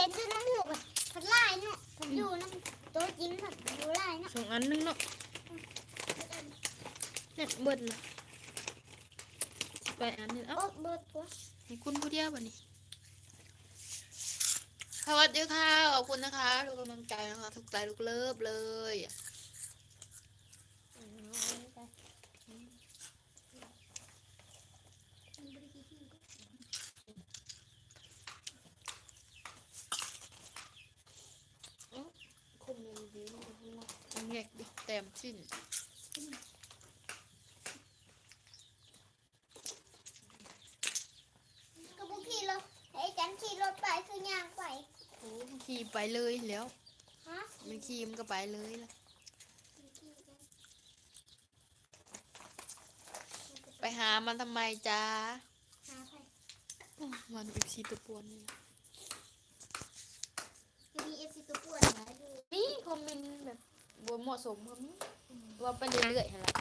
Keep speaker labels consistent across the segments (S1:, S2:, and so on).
S1: เห็นด้วยน้ำลูกผลไล่เนาะผัอยู่น้ำตัวจริงผัดอยู่ไล่เนาะ
S2: สองอันนึงเนาะเนี่ยเบิดเลยไปอันนึงเอ้า
S1: เบิดตัว
S2: มีคุณผู้เดียวบ่นี่สวัสดีค่ะขอบคุณนะคะทุกกำลังใจนะคะทุกใจทุกเลิฟเลย ต้มสิ้น
S1: ก็บุขี่รถไอ้จันขี่รถไปคือย่างไป
S2: โอ้มันขี่ไปเลยแล้ว
S1: ฮะ
S2: มันขี่มันก็ไปเลยละไปหามันทำไมจ้า
S1: หาไป
S2: มันอีกชีตัวปวนนี่
S1: มีเอฟซีตัวปวดนะดู
S2: นี่คอมเมนต์แบบบ เหมาะสมกับนี้ว่าไปเรื่อยๆหั่นละ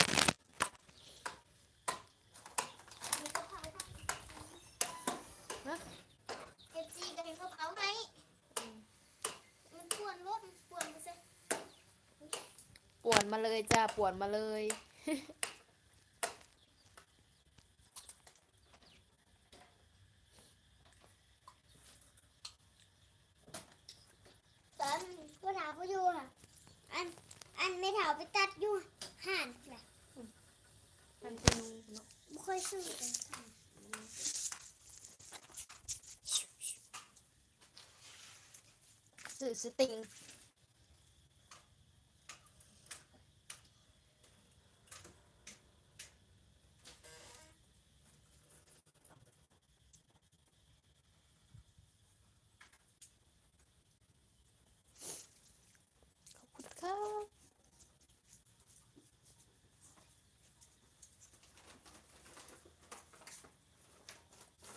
S1: มีกระเพราเอฟซีก็เห็นกระเพราไหมมันปวดรถมันปวดไปซะ
S2: ป่วนมาเลยจ้าป่วนมาเลย
S1: ตอนก็ถามก็อยู่อะอัน อันไม่ถามไปตัดอยู่ห่านแหละ
S2: มันเป็นเนาะ
S1: ไม่ค่อยซื้อกันค่ะ
S2: สื่อสติงขอบคุณครับ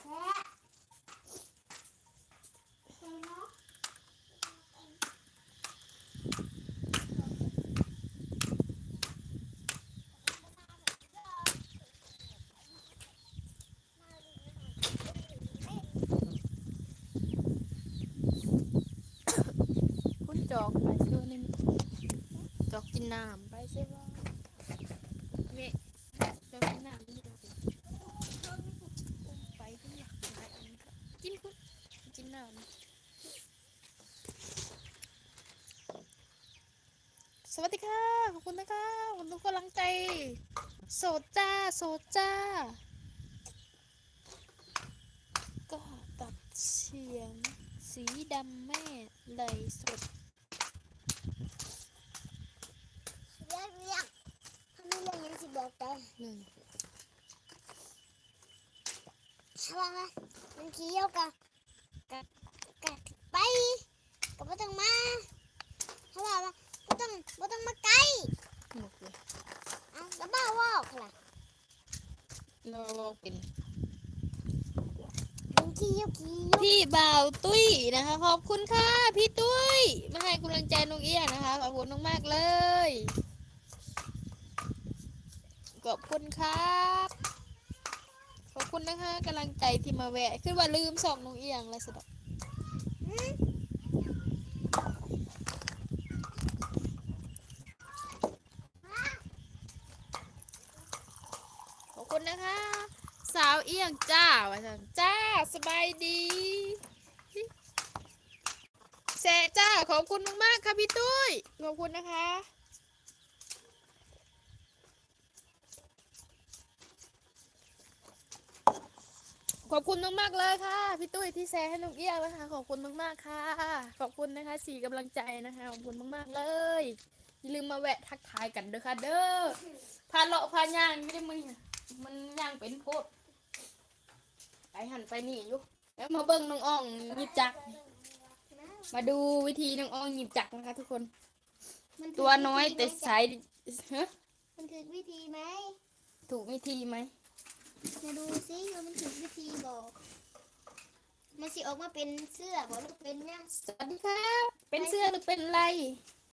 S1: และใช่เนาะ
S2: คุณจ อกไปซื้อนี่จอกกินน้ำไปใช่ป่ะนี่จอกกินน้ำนี่ดี๋ยวไปที่อยากกินอะไรก็กินคุณกินน้ำสวัสดีค่ะขอบคุณนะคะขอบคุณทุกกำลังใจ โสดจ้าโสดจ้า ก็ตัดเสียงสีดำแม่ไหลสด
S1: เรียกเรียกถ้าไม่เรียกยังสิ บอกใจ
S2: หนึ่ง
S1: ใช่ไหมมันเคี้ยวกับกับกับไปกับไม่ต้องมาเขาบอกว่าไม่ต้องไม่ต้องมาใกล้
S2: หมดเอา
S1: แล้วบ้าวอกล่ะ
S2: เราลองเป็น
S1: มันขี้ยวกี้
S2: พี่บ่าวตุ้ยนะคะ ขอบคุณค่ะ พี่ตุ้ย มาให้กำลังใจน้งเอี้ยนะคะ ขอบคุณมากๆเลย ขอบคุณครับ ขอบคุณนะคะกำลังใจที่มาแวะ ขึ้นว่าลืมส่องน้องเอียงแล้วสะดอกขอบคุณนะคะ สาวเอียงจ้าว่าจ้าสบายดีแซจ้าขอบคุณมากๆค่ะพี่ตุ้ยขอบคุณนะคะ ขอบคุณมากๆเลยค่ะพี่ตุ้ยที่แชร์ให้น้องเอี้ยงนะคะ ขอบคุณมากๆค่ะ ขอบคุณนะคะสี่กำลังใจนะคะ ขอบคุณมากๆเลยอย่าลืมมาแวะทักทายกันเด้อค่ะเด้อพาเลาะพาย่างไม่ได้มึงมันย่างเป็นโพดไปหันไปนี่อยู่แล้วมาเบิ้งน้องอ่องหยิบจักรมาดูวิธีน้องอ่องหยิบจักรนะคะ ทุกคน
S1: มันถูก
S2: ตัวน้อยแต่สายฮะ
S1: มันถูกวิธีไหม
S2: ถูกวิธีไหม
S1: มาดูซิว่ามันถึงวิธีบอกมันสิออกมาเป็นเสื้อบอกหรือเป็นยัง
S2: สวัสดีครับ เป็นเสื้อหรือเป็นอะไร